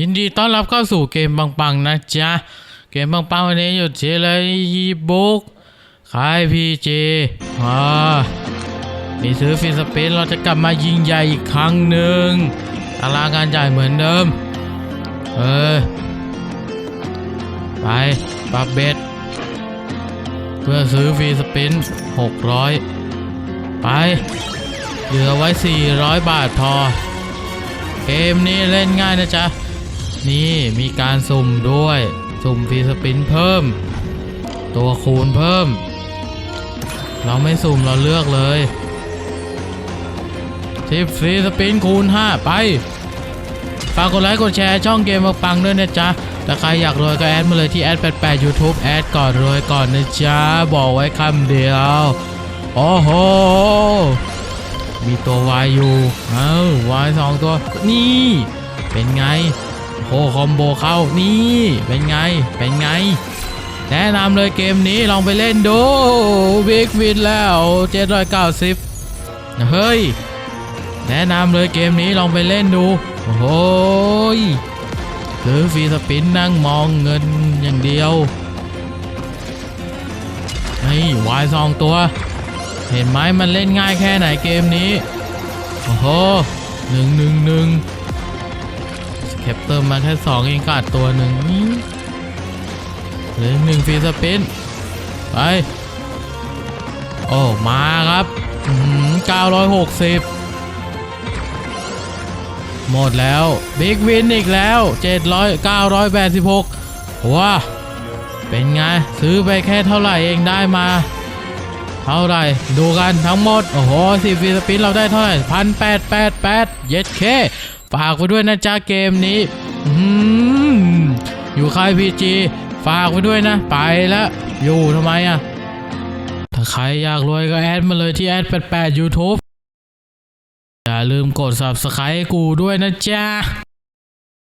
ยินดีต้อนรับเข้าสู่เกมปังๆนะจ๊ะ เกมปังๆวันนี้อยู่ที่เลยยีบุ๊กขายพีเจอ่ามีซื้อฟินสเปนเราจะกลับมายิงใหญ่อีกครั้งหนึ่งตารางการจ่ายเหมือนเดิม เออ ไปปรับเบ็ด เพื่อซื้อฟรีสปิน600 ไป เหลือไว้ 400 บาทพอ เกมนี้เล่นง่ายนะจ๊ะ นี่มีการสุ่มด้วย สุ่มฟรีสปินเพิ่ม ตัวคูณเพิ่ม เราไม่สุ่มเราเลือกเลยทิปฟรีสปินคูณ 5 ไปฝากกดไลค์กดแชร์ช่องเกมมาปังด้วยนะจ๊ะถ้าใครอยากรวยก็แอดมาเลยที่แอด88 YouTube แอดก่อนรวยก่อนนะจ๊ะ บอกไว้คำเดียว โอ้โห มีตัววายอยู่ เอ้าวายสองตัว นี่ เป็นไง โคคอมโบเข้านี่เป็นไงเป็นไง แนะนำเลยเกมนี้ลองไปเล่นดูบิ๊กวินแล้ว790เฮ้ย แนะนำเลยเกมนี้ลองไปเล่นดู โอ้โหยซื้อฟรีสปินนั่งมองเงินอย่างเดียวนี่วายสองตัว เห็นไหมมันเล่นง่ายแค่ไหนเกมนี้ โอ้โหหนึ่งหนึ่งหนึ่ง แคปเตอร์มาแค่สองเองขาดตัวหนึ่งเหลือหนึ่งฟรีสปินไป โอ้ มาครับเก้าร้อยหกสิบหมดแล้วบิ๊กวินอีกแล้ว 700 986ว้าเป็นไง ซื้อไปแค่เท่าไหร่เองได้มา เท่าไหร่ ดูกันทั้งหมด โอ้โหสิบฟีสปินเราได้เท่าไหร่พันแปดแปดแปดเย็ดเค ฝากไว้ด้วยนะจ้าเกมนี้อืมอยู่ค่ายพีจีฝากไว้ด้วยนะ ไปแล้วอยู่ทำไมอะ ถ้าใครอยากรวยก็แอดมาเลยที่แอด88 YouTube อย่าลืมกด Subscribe กูด้วยนะจ๊ะ